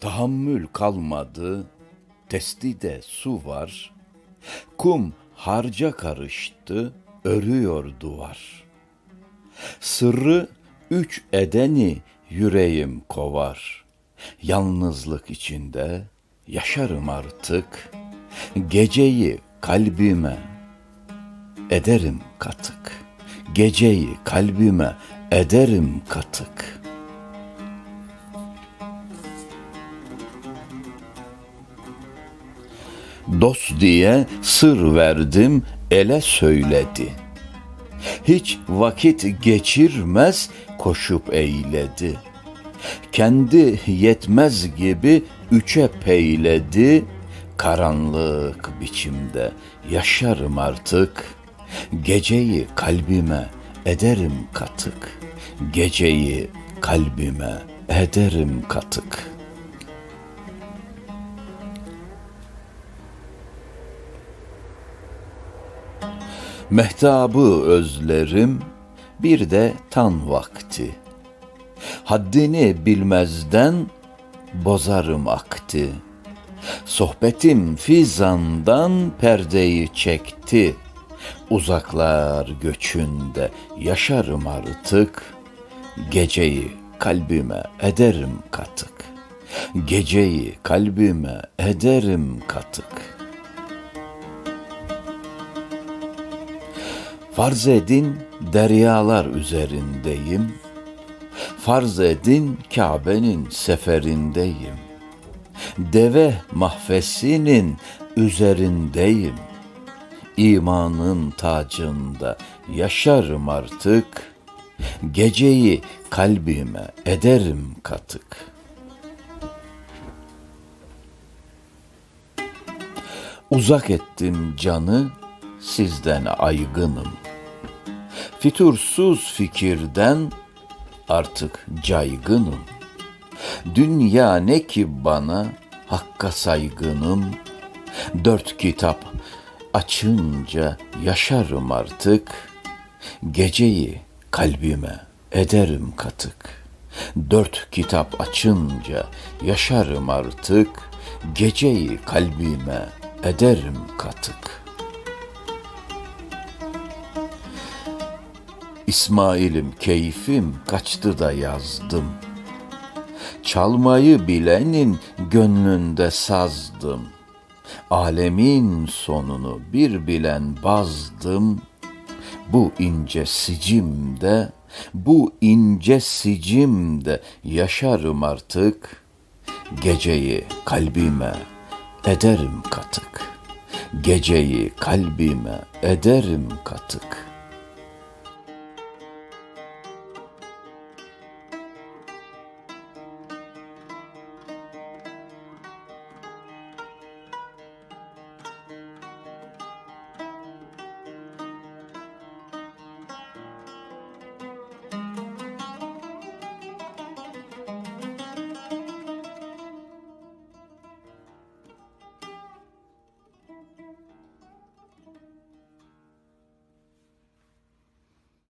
Tahammül kalmadı, testide su var. Kum harca karıştı, örüyor duvar. Sırrı üç edeni yüreğim kovar. Yalnızlık içinde yaşarım artık. Geceyi kalbime ederim katık. Geceyi kalbime ederim katık. Dost diye sır verdim ele söyledi. Hiç vakit geçirmez koşup eyledi. Kendi yetmez gibi üçe peyledi. Karanlık biçimde yaşarım artık. Geceyi kalbime ederim katık. Geceyi kalbime ederim katık.'' Mehtabı özlerim, bir de tan vakti. Haddini bilmezden bozarım akti. Sohbetim fizandan perdeyi çekti. Uzaklar göçünde yaşarım artık. Geceyi kalbime ederim katık. Geceyi kalbime ederim katık.'' Farz edin deryalar üzerindeyim. Farz edin Kabe'nin seferindeyim. Deve mahfesinin üzerindeyim. İmanın tacında yaşarım artık. Geceyi kalbime ederim katık. Uzak ettim canı sizden aygınım. Fitursuz fikirden artık caygınım. Dünya ne ki bana hakka saygınım. Dört kitap açınca yaşarım artık. Geceyi kalbime ederim katık. Dört kitap açınca yaşarım artık. Geceyi kalbime ederim katık.'' İsmail'im keyfim kaçtı da yazdım. Çalmayı bilenin gönlünde sazdım. Alemin sonunu bir bilen bazdım. Bu ince sicimde, bu ince sicimde yaşarım artık. Geceyi kalbime ederim katık. Geceyi kalbime ederim katık.''